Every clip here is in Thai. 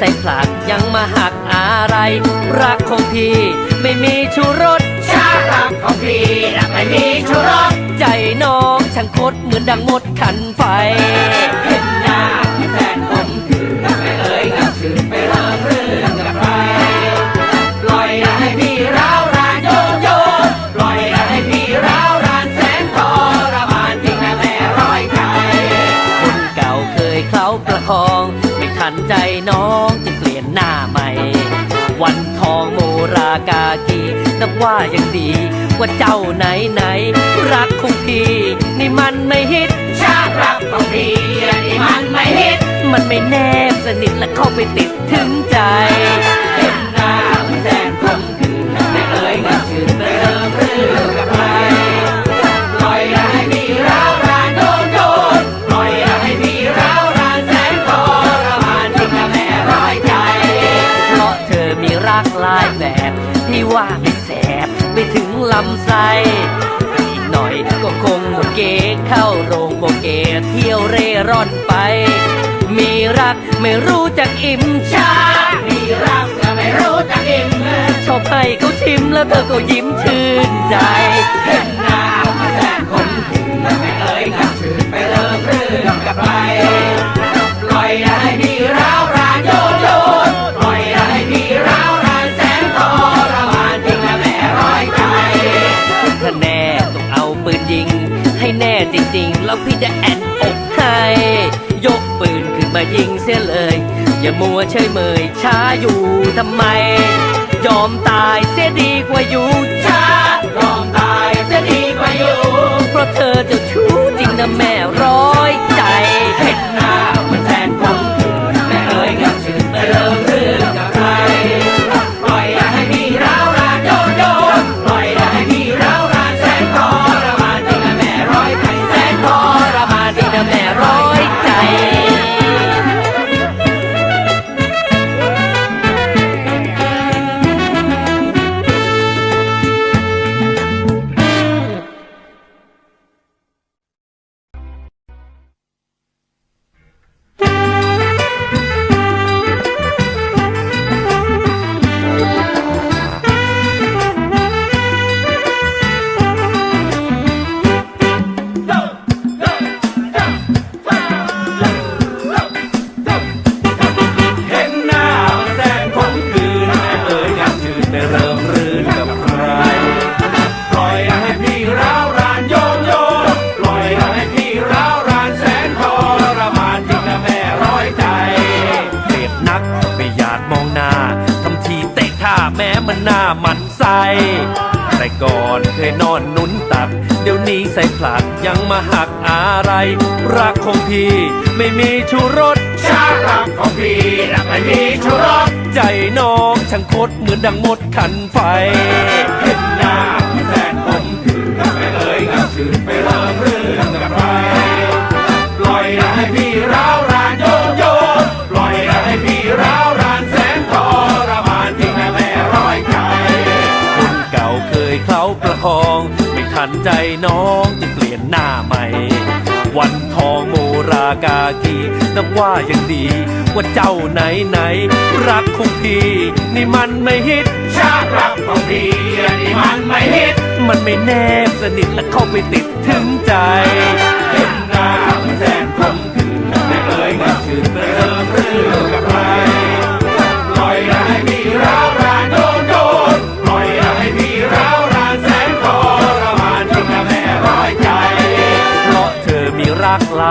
ส่ผลักยังมาหักอะไร รักของพี่ ไม่มีชูรสชารักของพี่รักไม่มีชูรสใจน้องช่างคดเหมือนดังมดขันไฟเห็นหน้าพี่แฟนผมคือไม่เอ่ยกับชื่อไปเริ่มเรื่องกับใครปล่อยให้พี่ร้าวรานโยนโยนปล่อยให้พี่ร้าวรานแสนทรมานจริงนะแม่ร้อยใจคนเก่าเคยเคล้าประคองไม่ ทันใจน้องจึงเปลี่ยนหน้าใหม่ วันทองโมรากากีนับว่ายังดีกว่าเจ้าไหนไหน รักคงพี่ นี่มันไม่ฮิต ชารักของพี่นี่มันไม่ฮิต มันไม่แนบสนิทและเข้าไปติดถึงใจ ลายแบบที่ว่าไม่แสบไม่ถึงลำไส้อีกหน่อยก็คงหมดเกเข้าโรงโบเกเที่ยวเร่ร่อนไป มีรักไม่รู้จักอิ่มชา มีรักและไม่รู้จักอิ่มชอบให้เขาชิมแล้วเธอก็ยิ้มชื่นใจเห็นหน้าพี่แฟนคนคือไม่เอ่ยกับชื่อไปเริ่ม ยิง ให้แน่จริง ๆ แล้วพี่จะแอนอกให้ ยกปืนขึ้นมายิงเสียเลย อย่ามัวเฉยเมยช้าอยู่ทำไม ยอมตายเสียดีกว่าอยู่ ริ่มรื่นกับใคร ปล่อยให้พี่ร้าวรานโยนโยนปล่อยให้พี่ร้าวรานแสนทรมานจริงนะแม่ร้อยใจเจ็บนักไม่อยากมองหน้าทำทีเตะท่าแม้มันหน้ามันใสแต่ก่อนเคยนอนนุนตัก เดี๋ยวนี้ใส่ผลักยังมาหักอะไร รักของพี่ไม่มีชูรสชา รักของพี่รักไม่มีชูรสใจน้องช่างคดเหมือนดังมดขันไฟ เห็นหน้าพี่แฟนผมคือไม่เอ่ยกับชื่อไปเริ่มเรื่องกับใครปล่อยให้พี่ร้าวรานโยนโยนปล่อยให้พี่ร้าวรานแสนทรมานจริงนะแม่ร้อยใจคนเก่าเคยเคล้าประคอง ไม่ทันใจน้องจึงเปลี่ยนหน้าใหม่ วันทองโมรากากีนับว่ายังดีกว่าเจ้าไหนไหนๆรักของพี่นี่มันไม่ฮิต ชาติรักของพี่นี่มันไม่ฮิต มันไม่แนบสนิทและเข้าไปติดถึงใจ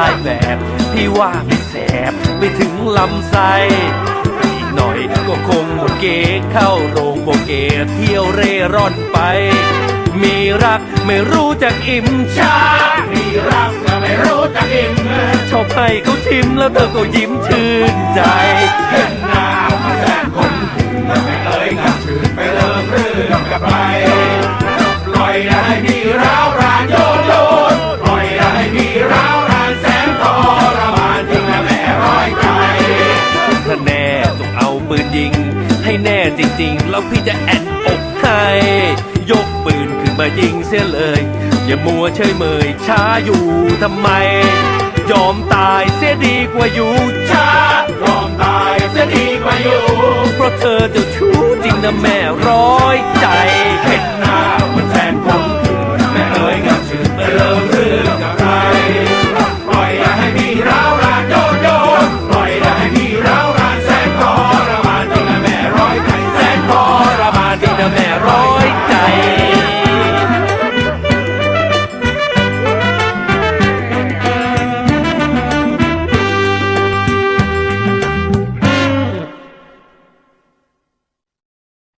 ายแบบที่ว่าไม่แสบไม่ถึงลำไส้อีกหน่อยก็คงหมดเกเข้าโรงโบเกเที่ยวเร่ร่อนไป มีรักไม่รู้จักอิ่มชาพี่รักก็ไม่รู้จักอิ่มชอบให้เขาชิมแล้วเธอก็ยิ้มชื่นใจเห็นหน้ามันแสนคมคืนไม่เอ่ยกับชื่อไปเริ่มเรื่องกับใคร ริง ให้แน่จริง ๆ แล้วพี่จะแอนอกให้ยกปืนขึ้นมายิงเสียเลย อย่ามัวเฉยเมยช้าอยู่ทำไม ยอมตายเสียดีกว่าอยู่ช้ายอมตายเสียดีกว่าอยู่ เพราะเธอเจ้าชู้จริงนะแม่ร้อยใจเห็น